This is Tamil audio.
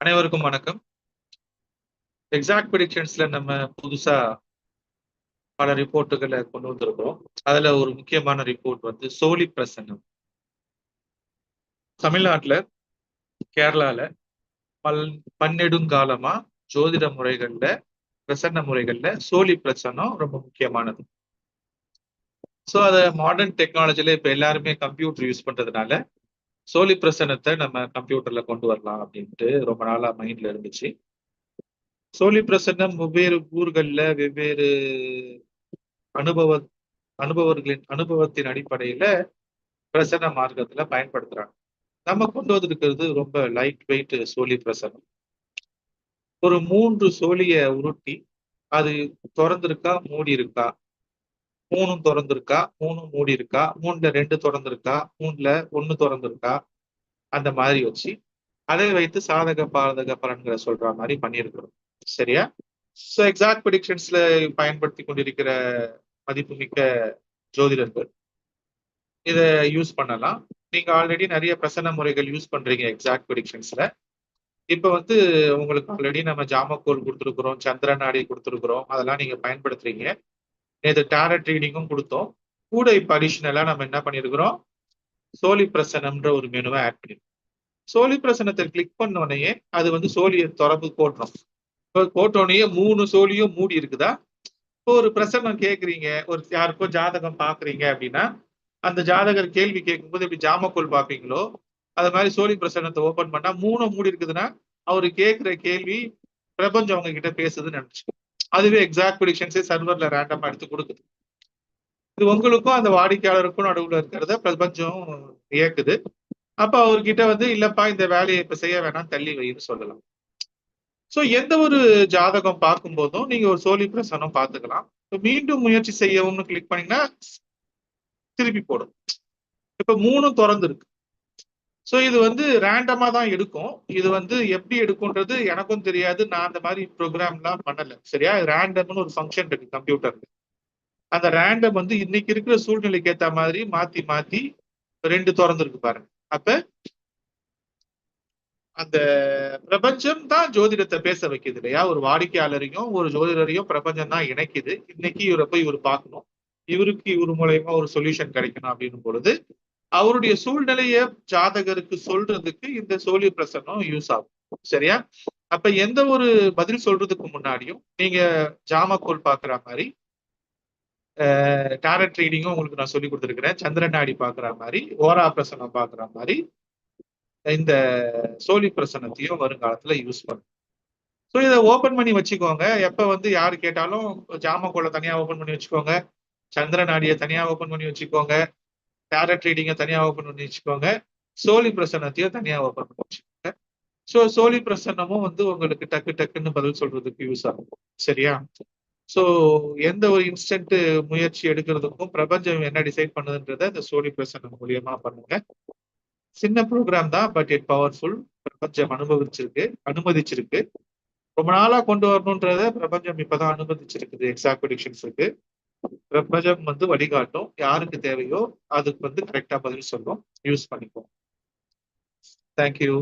அனைவருக்கும் வணக்கம். எக்ஸாக்ட் ப்ரிடிக்ஷன்ஸ்ல நம்ம புதுசா பல ரிப்போர்ட்டுகளை கொண்டு வந்திருக்கிறோம். அதுல ஒரு முக்கியமான ரிப்போர்ட் வந்து சோழி பிரசன்னம். தமிழ்நாட்டுல கேரளால பல் பன்னெடுங்காலமா ஜோதிட முறைகள்ல பிரசன்ன முறைகள்ல சோழி பிரசன்னம் ரொம்ப முக்கியமானது. ஸோ அதை மாடர்ன் டெக்னாலஜில இப்ப எல்லாருமே கம்ப்யூட்டர் யூஸ் பண்றதுனால சோழி பிரசனத்தை நம்ம கம்ப்யூட்டர்ல கொண்டு வரலாம் அப்படின்ட்டு ரொம்ப நாளா மைண்ட்ல இருந்துச்சு. சோழி பிரசன்னம் வெவ்வேறு ஊர்கள்ல வெவ்வேறு அனுபவ அனுபவர்களின் அனுபவத்தின் அடிப்படையில பிரசன்ன மார்க்கத்துல பயன்படுத்துறாங்க. நம்ம கொண்டு வந்திருக்கிறது ரொம்ப லைட் வெயிட் சோழி பிரசனம். ஒரு மூன்று சோழிய உருட்டி அது திறந்திருக்கா மூடி இருக்கா மூணும் திறந்திருக்கா? மூணும் மூடி இருக்கா மூணுல ரெண்டு திறந்திருக்கா? மூணுல ஒன்னு திறந்திருக்கா? அந்த மாதிரி வச்சு அதை வைத்து சாதக பாதக பலன்களை சொல்ற மாதிரி பண்ணியிருக்கிறோம். சரியா? ஸோ எக்ஸாக்ட் ப்ரிடிக்ஷன்ஸ்ல பயன்படுத்தி கொண்டிருக்கிற மதிப்புமிக்க ஜோதிடர்கள் இதை யூஸ் பண்ணலாம். நீங்க ஆல்ரெடி நிறைய பிரசன்ன முறைகள் யூஸ் பண்றீங்க எக்ஸாக்ட் ப்ரிடிக்ஷன்ஸ்ல இப்போ வந்து உங்களுக்கு ஆல்ரெடி நம்ம ஜாமக்கோல் கொடுத்துருக்குறோம் சந்திர நாடி கொடுத்துருக்குறோம் அதெல்லாம் நீங்க பயன்படுத்துறீங்க. நேற்று டேரட் ரீடிங்கும் கொடுத்தோம். கூட இப்போ அடிஷனலா நம்ம என்ன பண்ணிருக்கிறோம்? சோழி பிரசனம்ன்ற ஒரு மெனுவை ஆட் பண்ணியிருக்கோம் சோழி பிரசனத்தை கிளிக் பண்ண உடனே அது வந்து சோழியை தொடர்பு போட்டுரும் இப்போ போட்டோடனே மூணு சோழியும் மூடி இருக்குதா? இப்போ ஒரு பிரசன்னம் கேட்குறீங்க ஒரு யாருக்கோ ஜாதகம் பார்க்குறீங்க அப்படின்னா அந்த ஜாதகர் கேள்வி கேட்கும்போது எப்படி ஜாமக்கோல் பார்ப்பீங்களோ அது மாதிரி சோழி பிரசன்னத்தை ஓப்பன் பண்ணா மூணு மூடி இருக்குதுன்னா அவர் கேட்குற கேள்வி பிரபஞ்சம் அவங்க கிட்ட பேசுதுன்னு நினச்சி அதுவே எக்ஸாக்ட் ப்ரிடிக்ஷன்ஸே சர்வர்ல ரேண்டமா எடுத்து கொடுக்குது. இது உங்களுக்கும் அந்த வாடிக்கையாளருக்கும் நடுவில் இருக்கிறத பிரபஞ்சம் இயக்குது. அப்ப அவர்கிட்ட வந்து இல்லப்பா இந்த வேலையை இப்ப செய்ய வேணாம் தள்ளி வைன்னு சொல்லலாம். ஸோ எந்த ஒரு ஜாதகம் பார்க்கும் போதும் நீங்க ஒரு சோழி பிரசனம் பார்த்துக்கலாம். மீண்டும் முயற்சி செய்யவும்னு கிளிக் பண்ணீங்கன்னா திருப்பி போடும். இப்ப மூணும் திறந்துருக்கு. ஸோ இது வந்து ரேண்டமா தான் எடுக்கும். இது வந்து எப்படி எடுக்கும்ன்றது எனக்கும் தெரியாது. நான் அந்த மாதிரி ப்ரோக்ராம்லாம் பண்ணல. சரியா? ரேண்டம்னு ஒரு ஃபங்க்ஷன் இருக்கு கம்ப்யூட்டர்ல. அந்த ரேண்டம் வந்து இன்னைக்கு இருக்கிற சூழ்நிலைக்கு ஏத்த மாதிரி மாத்தி மாத்தி ரெண்டு திறந்துருக்கு பாருங்க. அப்ப அந்த பிரபஞ்சம் தான் ஜோதிடத்தை பேச வைக்குது இல்லையா? ஒரு வாடிக்கையாளரையும் ஒரு ஜோதிடரையும் பிரபஞ்சம் தான் இணைக்குது. இன்னைக்கு இவரை போய் இவர் பார்க்கணும். இவருக்கு இவர் மூலயமா ஒரு சொல்யூஷன் கிடைக்கணும் அப்படின்னு பொழுது அவருடைய சூழ்நிலைய ஜாதகருக்கு சொல்றதுக்கு இந்த சோழி பிரசன்னம் யூஸ் ஆகும். சரியா? அப்ப எந்த ஒரு பதில் சொல்றதுக்கு முன்னாடியும் நீங்க ஜாமக்கோல் பாக்குற மாதிரி டேரட் ரீடிங்கும் உங்களுக்கு நான் சொல்லி கொடுத்துருக்கிறேன். சந்திரநாடி பாக்குற மாதிரி ஓரா பிரசனம் பாக்குற மாதிரி இந்த சோழி பிரசனத்தையும் வருங்காலத்துல யூஸ் பண்ணும். ஸோ இதை ஓபன் பண்ணி வச்சுக்கோங்க. எப்ப வந்து யாரு கேட்டாலும் ஜாமக்கோலை தனியா ஓபன் பண்ணி வச்சுக்கோங்க. சந்திரநாடியை தனியா ஓபன் பண்ணி வச்சுக்கோங்க. டேரட் ரீடிங்கை தனியாக ஓப்பன் பண்ணி வச்சுக்கோங்க சோழி பிரசன்னத்தையும் தனியாக ஓப்பன் பண்ணி வச்சுக்கோங்க ஸோ சோழி பிரசன்னமும் வந்து உங்களுக்கு டக்கு டக்குன்னு பதில் சொல்றதுக்கு யூஸ் ஆகும். சரியா? ஸோ எந்த ஒரு இன்ஸ்டன்ட் முயற்சி எடுக்கிறதுக்கும் பிரபஞ்சம் என்ன டிசைட் பண்ணுதுன்றத இந்த சோழி பிரசன்னம் மூலியமா பண்ணுங்க. சின்ன ப்ரோக்ராம் தான் பட் இட் பவர்ஃபுல் பிரபஞ்சம் அனுபவிச்சிருக்கு அனுமதிச்சிருக்கு. ரொம்ப நாளா கொண்டு வரணுன்றத பிரபஞ்சம் இப்பதான் அனுமதிச்சிருக்குது. எக்ஸாக்ட் ப்ரிடிக்ஷன்ஸுக்கு பிரபஞ்சம் வந்து வழிகாட்டும். யாருக்கு தேவையோ அதுக்கு வந்து கரெக்டா பதில் சொல்லும். யூஸ் பண்ணிப்போம் தேங்க்யூ